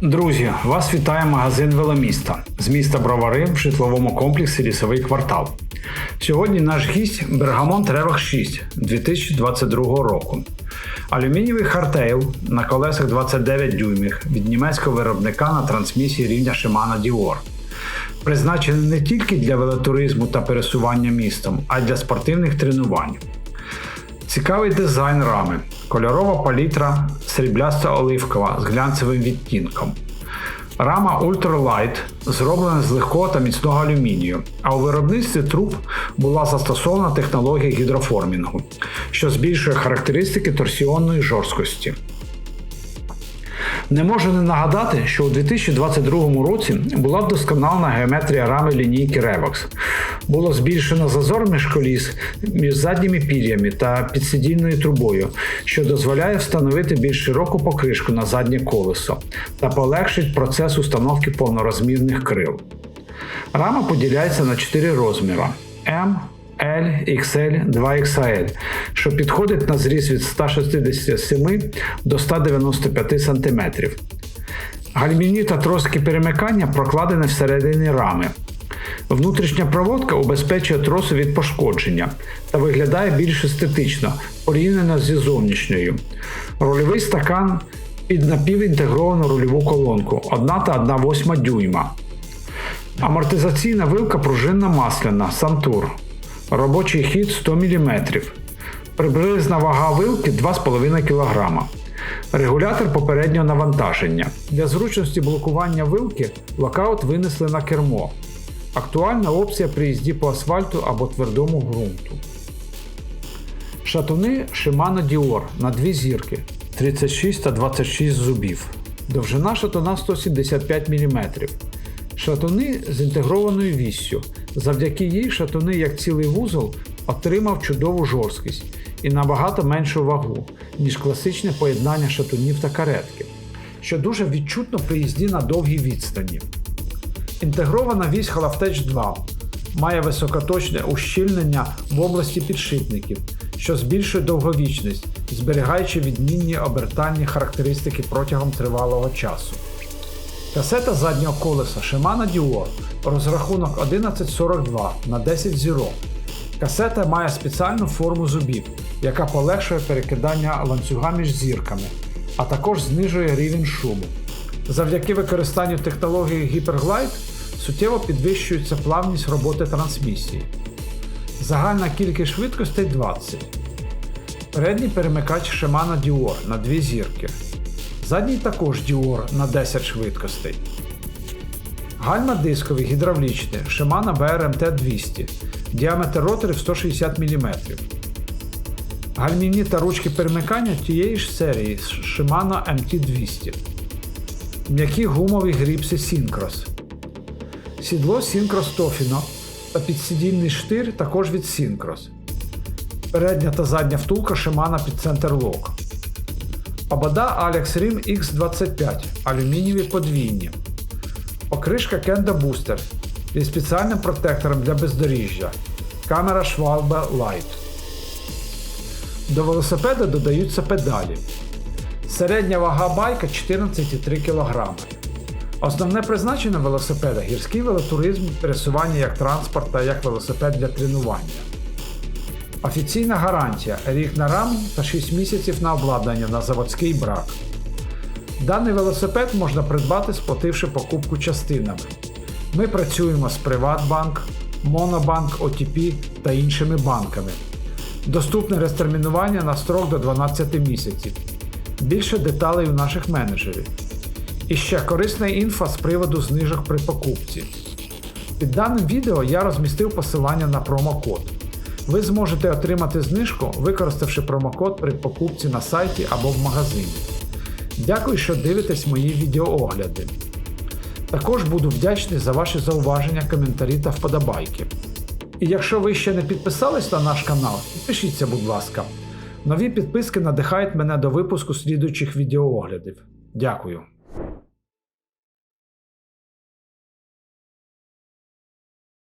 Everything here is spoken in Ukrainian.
Друзі, вас вітає магазин Веломіста з міста Бровари в житловому комплексі Лісовий квартал. Сьогодні наш гість Бергамонт Ревах 6 2022 року. Алюмінієвий хардтейл на колесах 29 дюймів від німецького виробника на трансмісії рівня Shimano Dior. Призначений не тільки для велотуризму та пересування містом, а й для спортивних тренувань. Цікавий дизайн рами, кольорова палітра сріблясто-оливкова з глянцевим відтінком. Рама Ultralight зроблена з легкого та міцного алюмінію, а у виробництві труб була застосована технологія гідроформінгу, що збільшує характеристики торсіонної жорсткості. Не можу не нагадати, що у 2022 році була вдосконалена геометрія рами лінійки Revox. Було збільшено зазор між коліс між задніми пір'ями та підсидільною трубою, що дозволяє встановити більш широку покришку на заднє колесо та полегшить процес установки повнорозмірних крил. Рама поділяється на 4 розміри M, L, XL, 2XL, що підходить на зріз від 167 до 195 см. Гальмівні та троски перемикання прокладені всередині рами. Внутрішня проводка убезпечує троси від пошкодження та виглядає більш естетично порівняно зі зовнішньою. Рульовий стакан під напівінтегровану рульову колонку 1 та 1,8 дюйма. Амортизаційна вилка пружинна масляна Сантур. Робочий хід 100 мм. Приблизна вага вилки 2,5 кг. Регулятор попереднього навантаження. Для зручності блокування вилки локаут винесли на кермо. Актуальна опція при їзді по асфальту або твердому ґрунту. Шатуни Shimano Dior на дві зірки 36 та 26 зубів. Довжина шатуна 175 мм. Шатуни з інтегрованою віссю. Завдяки їй шатуни, як цілий вузол, отримав чудову жорсткість і набагато меншу вагу, ніж класичне поєднання шатунів та каретки, що дуже відчутно при їзді на довгій відстані. Інтегрована вісь Halftech 2 має високоточне ущільнення в області підшипників, що збільшує довговічність, зберігаючи відмінні обертальні характеристики протягом тривалого часу. Касета заднього колеса Shimano Dior, розрахунок 1142 на 10 зірок. Касета має спеціальну форму зубів, яка полегшує перекидання ланцюга між зірками, а також знижує рівень шуму. Завдяки використанню технології Hyperglide суттєво підвищується плавність роботи трансмісії. Загальна кількість швидкостей 20. Передній перемикач Shimano Dior на 2 зірки. Задній також Dior на 10 швидкостей. Гальма дискові гідравлічні Shimano BRMT 200. Діаметр роторів 160 мм. Гальмівні та ручки перемикання тієї ж серії Shimano MT200. М'які гумові гріпси Synchros. Сідло Synchros Tofino та підсидільний штир також від Synchros. Передня та задня втулка Shimano під центр лок. Обода Alex Rim X25 алюмінієві подвійні. Покришка Kenda Booster зі спеціальним протектором для бездоріжжя. Камера Schwalbe Light. До велосипеда додаються педалі. Середня вага байка 14,3 кг. Основне призначення велосипеда гірський велотуризм, пересування як транспорт та як велосипед для тренування. Офіційна гарантія рік на раму та 6 місяців на обладнання на заводський брак. Даний велосипед можна придбати, сплативши покупку частинами. Ми працюємо з Приватбанк, Монобанк, OTP та іншими банками. Доступне розтермінування на строк до 12 місяців. Більше деталей у наших менеджерів. І ще корисна інфа з приводу знижок при покупці. Під даним відео я розмістив посилання на промокод. Ви зможете отримати знижку, використавши промокод при покупці на сайті або в магазині. Дякую, що дивитесь мої відеоогляди. Також буду вдячний за ваші зауваження, коментарі та вподобайки. І якщо ви ще не підписались на наш канал, підпишіться, будь ласка. Нові підписки надихають мене до випуску слідуючих відеооглядів. Дякую.